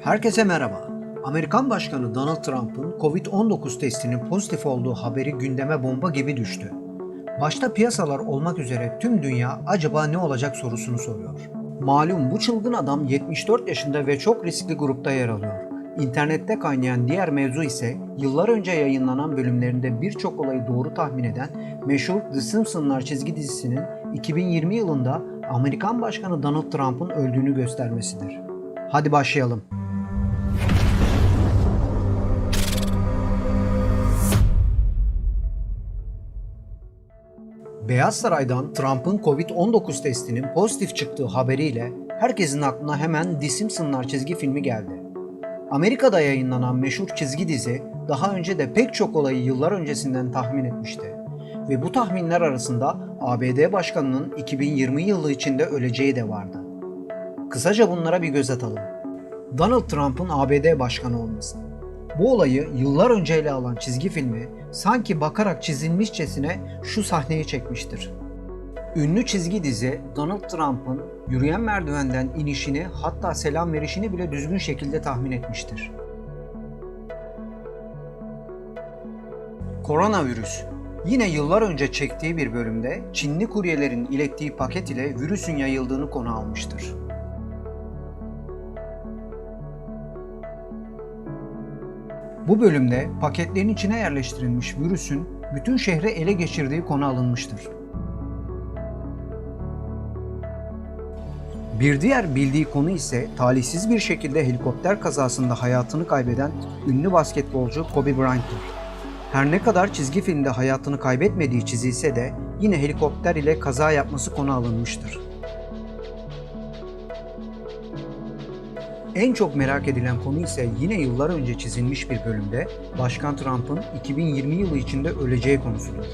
Herkese merhaba. Amerikan Başkanı Donald Trump'ın Covid-19 testinin pozitif olduğu haberi gündeme bomba gibi düştü. Başta piyasalar olmak üzere tüm dünya acaba ne olacak sorusunu soruyor. Malum bu çılgın adam 74 yaşında ve çok riskli grupta yer alıyor. İnternette kaynayan diğer mevzu ise yıllar önce yayınlanan bölümlerinde birçok olayı doğru tahmin eden meşhur The Simpsonslar çizgi dizisinin 2020 yılında Amerikan Başkanı Donald Trump'ın öldüğünü göstermesidir. Hadi başlayalım. Beyaz Saray'dan Trump'ın Covid-19 testinin pozitif çıktığı haberiyle herkesin aklına hemen The Simpsonslar çizgi filmi geldi. Amerika'da yayınlanan meşhur çizgi dizi daha önce de pek çok olayı yıllar öncesinden tahmin etmişti. Ve bu tahminler arasında ABD Başkanı'nın 2020 yılı içinde öleceği de vardı. Kısaca bunlara bir göz atalım. Donald Trump'ın ABD Başkanı olması. Bu olayı yıllar önce ele alan çizgi filmi sanki bakarak çizilmişçesine şu sahneyi çekmiştir. Ünlü çizgi dizi Donald Trump'ın yürüyen merdivenden inişini hatta selam verişini bile düzgün şekilde tahmin etmiştir. Koronavirüs Yine yıllar önce çektiği bir bölümde Çinli kuryelerin ilettiği paket ile virüsün yayıldığını konu almıştır. Bu bölümde paketlerin içine yerleştirilmiş virüsün bütün şehri ele geçirdiği konu alınmıştır. Bir diğer bildiği konu ise talihsiz bir şekilde helikopter kazasında hayatını kaybeden ünlü basketbolcu Kobe Bryant'tır. Her ne kadar çizgi filmde hayatını kaybetmediği çizilse de yine helikopter ile kaza yapması konu alınmıştır. En çok merak edilen konu ise yine yıllar önce çizilmiş bir bölümde Başkan Trump'ın 2020 yılı içinde öleceği konusudur.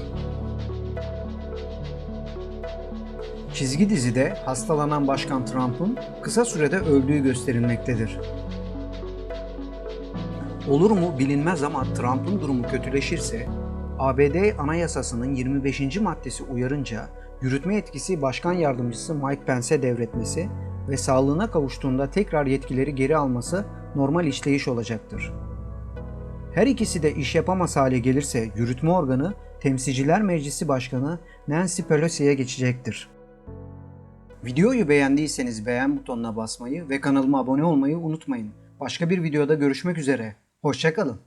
Çizgi dizide hastalanan Başkan Trump'ın kısa sürede öldüğü gösterilmektedir. Olur mu bilinmez ama Trump'ın durumu kötüleşirse ABD Anayasası'nın 25. maddesi uyarınca yürütme etkisi başkan yardımcısı Mike Pence'e devretmesi ve sağlığına kavuştuğunda tekrar yetkileri geri alması normal işleyiş olacaktır. Her ikisi de iş yapamaz hale gelirse yürütme organı Temsilciler Meclisi Başkanı Nancy Pelosi'ye geçecektir. Videoyu beğendiyseniz beğen butonuna basmayı ve kanalıma abone olmayı unutmayın. Başka bir videoda görüşmek üzere. Hoşçakalın.